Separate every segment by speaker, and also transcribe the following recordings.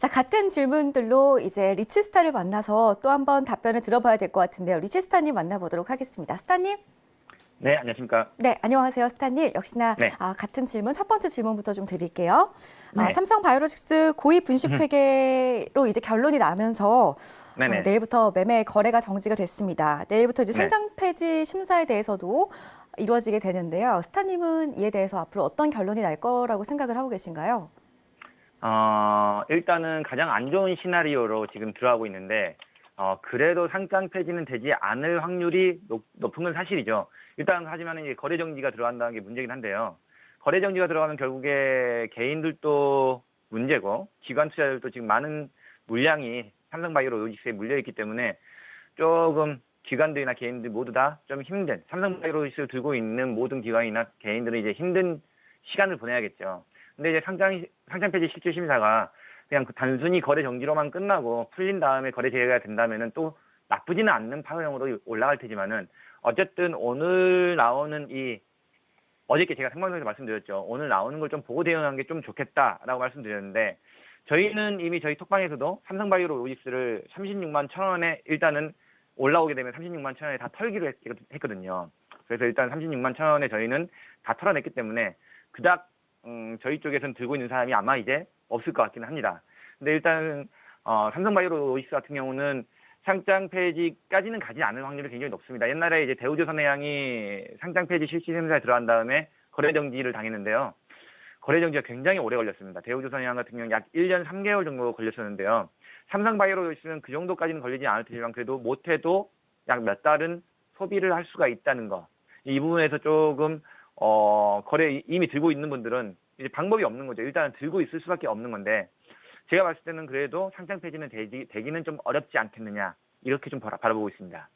Speaker 1: 자, 같은 질문들로 이제 리치스타를 만나서 또 한 번 답변을 들어봐야 될 것 같은데요. 리치스타님 만나보도록 하겠습니다. 스타님?
Speaker 2: 네, 안녕하십니까.
Speaker 1: 네, 안녕하세요. 스타님. 역시나
Speaker 2: 네.
Speaker 1: 아, 같은 질문, 첫 번째 질문부터 좀 드릴게요. 아,
Speaker 2: 네.
Speaker 1: 삼성 바이오로직스 고위 분식 회계로 이제 결론이 나면서. 어, 내일부터 매매 거래가 정지가 됐습니다. 내일부터 이제
Speaker 2: 네.
Speaker 1: 상장 폐지 심사에 대해서도 이루어지게 되는데요. 스타님은 이에 대해서 앞으로 어떤 결론이 날 거라고 생각을 하고 계신가요?
Speaker 2: 어, 일단은 가장 안 좋은 시나리오로 지금 들어가고 있는데, 어, 그래도 상장 폐지는 되지 않을 확률이 높, 높은 건 사실이죠. 일단 하지만 이제 거래 정지가 들어간다는 게 문제긴 한데요. 거래 정지가 들어가면 결국에 개인들도 문제고, 기관 투자들도 지금 많은 물량이 삼성바이오 로직스에 물려있기 때문에 조금 기관들이나 개인들 모두 다 좀 힘든, 삼성바이오 로직스를 들고 있는 모든 기관이나 개인들은 이제 힘든 시간을 보내야겠죠. 근데 이제 상장 상장 폐지 실질 심사가 그냥 그 단순히 거래 정지로만 끝나고 풀린 다음에 거래 재개가 된다면은 또 나쁘지는 않는 파형으로 올라갈 테지만은 어쨌든 오늘 나오는 이 어저께 제가 생방송에서 말씀드렸죠. 오늘 나오는 걸 좀 보고 대응하는 게좀 좋겠다라고 말씀드렸는데 저희는 이미 저희 톡방에서도 삼성바이오로 로직스를 36만 천 원에 일단은 올라오게 되면 36만 천 원에 다 털기로 했, 했거든요. 그래서 일단 36만 천 원에 저희는 다 털어냈기 때문에 그닥 음, 저희 쪽에서는 들고 있는 사람이 아마 이제 없을 것 같기는 합니다. 근데 일단 어, 삼성바이오 로이스 같은 경우는 상장 폐지까지는 가지 않을 확률이 굉장히 높습니다. 옛날에 이제 대우조선해양이 상장 폐지 실시 심사에 들어간 다음에 거래 정지를 당했는데요. 거래 정지가 굉장히 오래 걸렸습니다. 대우조선해양 같은 경우 약 1년 3개월 정도 걸렸었는데요. 삼성바이오 로이스는 그 정도까지는 걸리지 않을 테지만 그래도 못해도 약 몇 달은 소비를 할 수가 있다는 거. 이 부분에서 조금 어, 거래 이미 들고 있는 분들은 이제 방법이 없는 거죠. 일단은 들고 있을 수밖에 없는 건데, 제가 봤을 때는 그래도 상장 폐지는 되기, 되기는 좀 어렵지 않겠느냐, 이렇게 좀 바라, 바라보고 있습니다.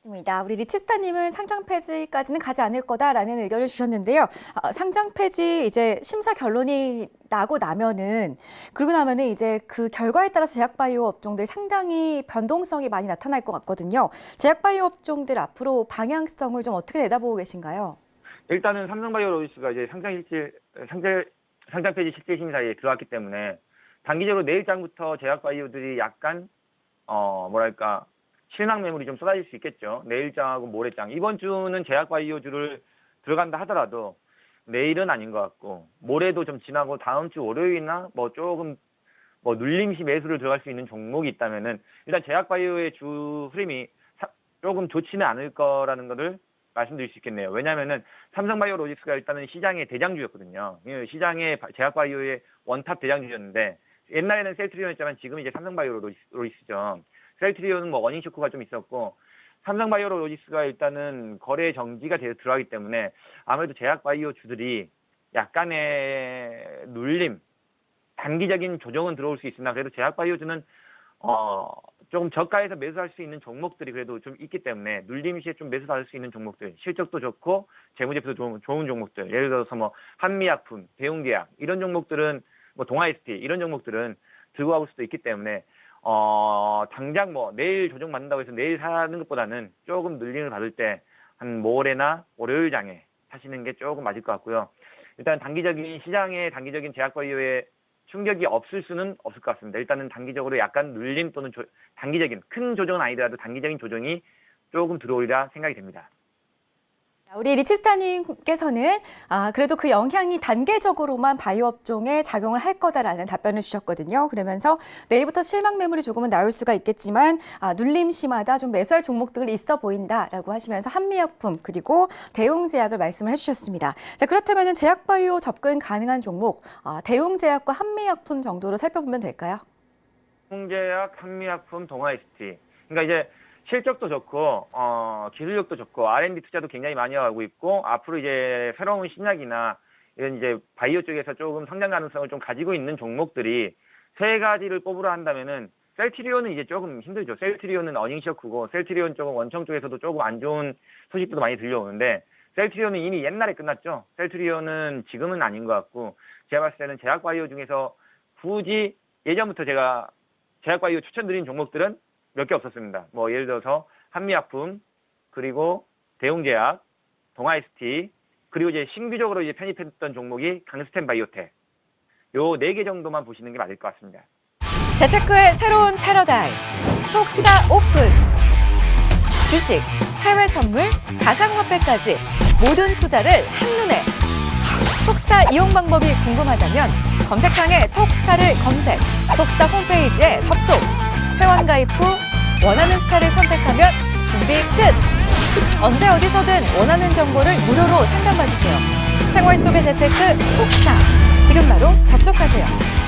Speaker 1: 맞습니다. 우리 리치스타님은 상장 폐지까지는 가지 않을 거다라는 의견을 주셨는데요. 아, 상장 폐지 이제 심사 결론이 나고 나면은 그러고 나면은 이제 그 결과에 따라서 제약바이오 업종들 상당히 변동성이 많이 나타날 것 같거든요. 제약바이오 업종들 앞으로 방향성을 좀 어떻게 내다보고 계신가요?
Speaker 2: 일단은 삼성바이오로이스가 이제 상장 실질, 상장, 상장 폐지 실질 심사에 들어왔기 때문에, 단기적으로 내일장부터 제약바이오들이 약간, 어, 뭐랄까, 실망 매물이 좀 쏟아질 수 있겠죠. 내일장하고 모레장. 이번 주는 제약바이오주를 들어간다 하더라도 내일은 아닌 것 같고 모레도 좀 지나고 다음 주 월요일이나 뭐 조금 뭐 눌림시 매수를 들어갈 수 있는 종목이 있다면은 일단 제약바이오의 주 흐름이 사- 조금 좋지는 않을 거라는 거를 말씀드릴 수 있겠네요. 왜냐하면은 삼성바이오 로직스가 일단은 시장의 대장주였거든요. 이 시장의 바- 제약바이오의 원탑 대장주였는데 옛날에는 셀트리온이었지만 지금 이제 삼성바이오 로직스- 로직스죠. 셀트리온은 뭐 워닝 쇼크가 좀 있었고 삼성바이오 로직스가 일단은 거래 정지가 들어가기 때문에 아무래도 제약바이오 주들이 약간의 눌림, 단기적인 조정은 들어올 수 있으나 그래도 제약바이오주는 어 조금 저가에서 매수할 수 있는 종목들이 그래도 좀 있기 때문에 눌림 시에 좀 매수 받을 수 있는 종목들, 실적도 좋고 재무제표도 좋은, 좋은 종목들, 예를 들어서 뭐 한미약품, 대웅제약 이런 종목들은 뭐 동아ST 이런 종목들은 들고 가볼 수도 있기 때문에 어 당장 뭐 내일 조정 받는다고 해서 내일 사는 것보다는 조금 눌림을 받을 때 한 모레나 월요일 장에 사시는 게 조금 맞을 것 같고요. 일단 단기적인 시장의 단기적인 제약바이오의 충격이 없을 수는 없을 것 같습니다. 일단은 단기적으로 약간 눌림 또는 조- 단기적인 큰 조정은 아니더라도 단기적인 조정이 조금 들어오리라 생각이 됩니다.
Speaker 1: 우리 리치스타님께서는 아, 그래도 그 영향이 단계적으로만 바이오 업종에 작용을 할 거다라는 답변을 주셨거든요. 그러면서 내일부터 실망 매물이 조금은 나올 수가 있겠지만 아, 눌림시마다 좀 매수할 종목들이 있어 보인다라고 하시면서 한미약품 그리고 대웅제약을 말씀을 해주셨습니다. 자 그렇다면 제약바이오 접근 가능한 종목 아, 대웅제약과 한미약품 정도로 살펴보면 될까요?
Speaker 2: 홍제약, 한미약품, 동아ST. 그러니까 이제 실적도 좋고 어, 기술력도 좋고 R&D 투자도 굉장히 많이 하고 있고 앞으로 이제 새로운 신약이나 이런 이제 바이오 쪽에서 조금 성장 가능성을 좀 가지고 있는 종목들이 세 가지를 뽑으라 한다면은 셀트리온은 이제 조금 힘들죠. 셀트리온은 어닝 쇼크고 셀트리온 쪽은 원청 쪽에서도 조금 안 좋은 소식도 많이 들려오는데 셀트리온은 이미 옛날에 끝났죠. 셀트리온은 지금은 아닌 것 같고 제가 봤을 때는 제약 바이오 중에서 굳이 예전부터 제가 제약 바이오 추천드린 종목들은 몇 개 없었습니다. 뭐 예를 들어서 한미약품 그리고 대웅제약, 동아이스티 그리고 이제 신규적으로 이제 편입했던 종목이 강스텐 바이오텍 요 네 개 정도만 보시는 게 맞을 것 같습니다.
Speaker 1: 재테크의 새로운 패러다임 톡스타 오픈 주식, 해외 선물, 가상화폐까지 모든 투자를 한눈에 톡스타 이용 방법이 궁금하다면 검색창에 톡스타를 검색 톡스타 홈페이지에 접속 회원 가입 후 원하는 스타를 선택하면 준비 끝! 언제 어디서든 원하는 정보를 무료로 상담받으세요. 생활 속의 재테크 톡스타! 지금 바로 접속하세요